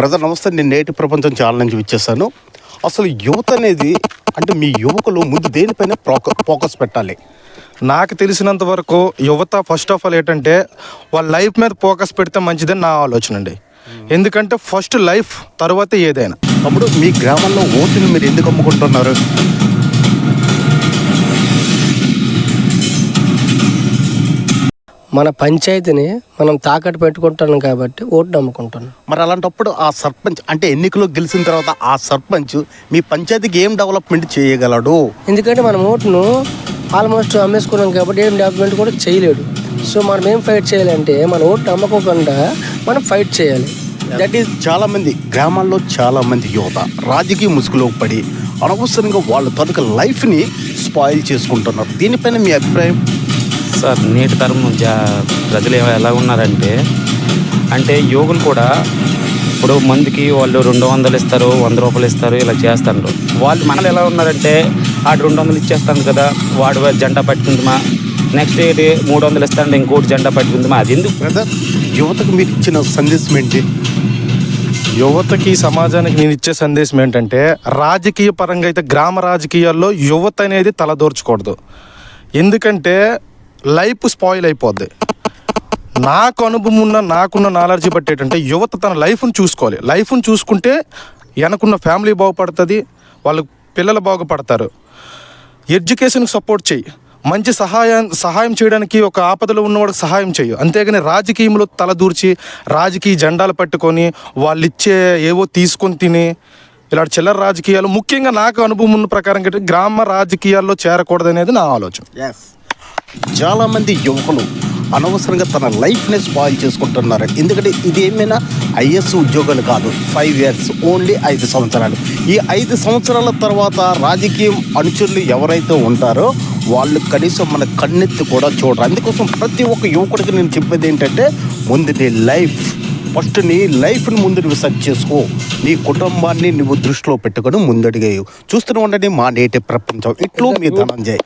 Brother నమస్తే నేను నేటి ప్రపంచం చాలా నుంచి వచ్చేసాను. అసలు యువత అనేది అంటే మీ యువకులు ముందు దేనిపైన ఫోక ఫోకస్ పెట్టాలి? నాకు తెలిసినంత వరకు యువత ఫస్ట్ ఆఫ్ ఆల్ ఏంటంటే వాళ్ళ లైఫ్ మీద ఫోకస్ పెడితే మంచిదని నా ఆలోచన అండి. ఎందుకంటే ఫస్ట్ లైఫ్ తర్వాత ఏదైనా. తమ్ముడు మీ గ్రామంలో ఓటుని మీరు ఎందుకు అమ్ముకుంటున్నారు? మన పంచాయతీని మనం తాకట్టు పెట్టుకుంటున్నాం కాబట్టి ఓటు నమ్ముకుంటున్నాం. మరి అలాంటప్పుడు ఆ సర్పంచ్ అంటే ఎన్నికలో గెలిచిన తర్వాత ఆ సర్పంచ్ మీ పంచాయతీకి ఏం డెవలప్మెంట్ చేయగలడు? ఎందుకంటే మన ఓటును ఆల్మోస్ట్ అమ్మేసుకున్నాం కాబట్టి ఏం డెవలప్మెంట్ కూడా చేయలేడు. సో మనం ఏం ఫైట్ చేయాలంటే మన ఓటు నమ్మకోకుండా మనం ఫైట్ చేయాలి. దట్ ఈస్ చాలా మంది గ్రామాల్లో చాలా మంది యువత రాజకీయ ముసుగులో పడి అనవసరంగా వాళ్ళ తనక లైఫ్ని స్పాయిల్ చేసుకుంటున్నారు. దీనిపైన మీ అభిప్రాయం? సార్ నేటి తరం జా ప్రజలు ఎలా ఉన్నారంటే అంటే యోగులు కూడా ఇప్పుడు మందికి వాళ్ళు రెండు వందలు ఇస్తారు వంద రూపాయలు ఇస్తారు ఇలా చేస్తారు వాళ్ళు మనలు ఎలా ఉన్నారంటే ఆడు రెండు వందలు ఇచ్చేస్తాను కదా వాడు జెండా పట్టుకుందామా నెక్స్ట్ ఏంటి మూడు వందలు ఇస్తాడు ఇంకోటి జెండా పట్టుకుందామా అది ఎందుకు? బ్రదర్ యువతకు మీరు ఇచ్చిన సందేశం ఏంటి? యువతకి సమాజానికి నేను ఇచ్చే సందేశం ఏంటంటే రాజకీయ పరంగా అయితే గ్రామ రాజకీయాల్లో యువత అనేది తలదోర్చకూడదు. ఎందుకంటే లైఫ్ స్పాయిల్ అయిపోద్ది. నాకు అనుభవం ఉన్న నాకున్న నాలెడ్జ్ బట్టి ఏంటంటే యువత తన లైఫ్ను చూసుకోవాలి. లైఫ్ని చూసుకుంటే వెనకున్న ఫ్యామిలీ బాగుపడుతుంది వాళ్ళ పిల్లలు బాగుపడతారు. ఎడ్యుకేషన్కి సపోర్ట్ చేయి మంచి సహాయం సహాయం చేయడానికి ఒక ఆపదలో ఉన్నవాడికి సహాయం చేయు అంతేగాని రాజకీయంలో తలదూర్చి రాజకీయ జెండాలు పట్టుకొని వాళ్ళు ఇచ్చే ఏవో తీసుకొని తిని ఇలాంటి చిల్లర రాజకీయాలు ముఖ్యంగా నాకు అనుభవం ఉన్న ప్రకారం ఏంటంటే గ్రామ రాజకీయాల్లో చేరకూడదనేది నా ఆలోచన. చాలా మంది యువకులు అనవసరంగా తన లైఫ్ని స్పాయిల్ చేసుకుంటున్నారు. ఎందుకంటే ఇది ఏమైనా ఐఎస్ ఉద్యోగాలు కాదు. ఫైవ్ ఇయర్స్ ఓన్లీ ఐదు సంవత్సరాలు. ఈ ఐదు సంవత్సరాల తర్వాత రాజకీయం అనుచరులు ఎవరైతే ఉంటారో వాళ్ళు కనీసం మన కన్నెత్తి కూడా చూడరు. అందుకోసం ప్రతి ఒక్క యువకుడికి నేను చెప్పేది ఏంటంటే ముందు నీ లైఫ్ ఫస్ట్ నీ లైఫ్ని ముందు నువ్వు సెట్ చేసుకో. నీ కుటుంబాన్ని నువ్వు దృష్టిలో పెట్టుకొని ముందడిగేయు చూస్తూనే ఉండండి మా నేటి ప్రపంచం. ఇట్లు మీ ధనంజయ్.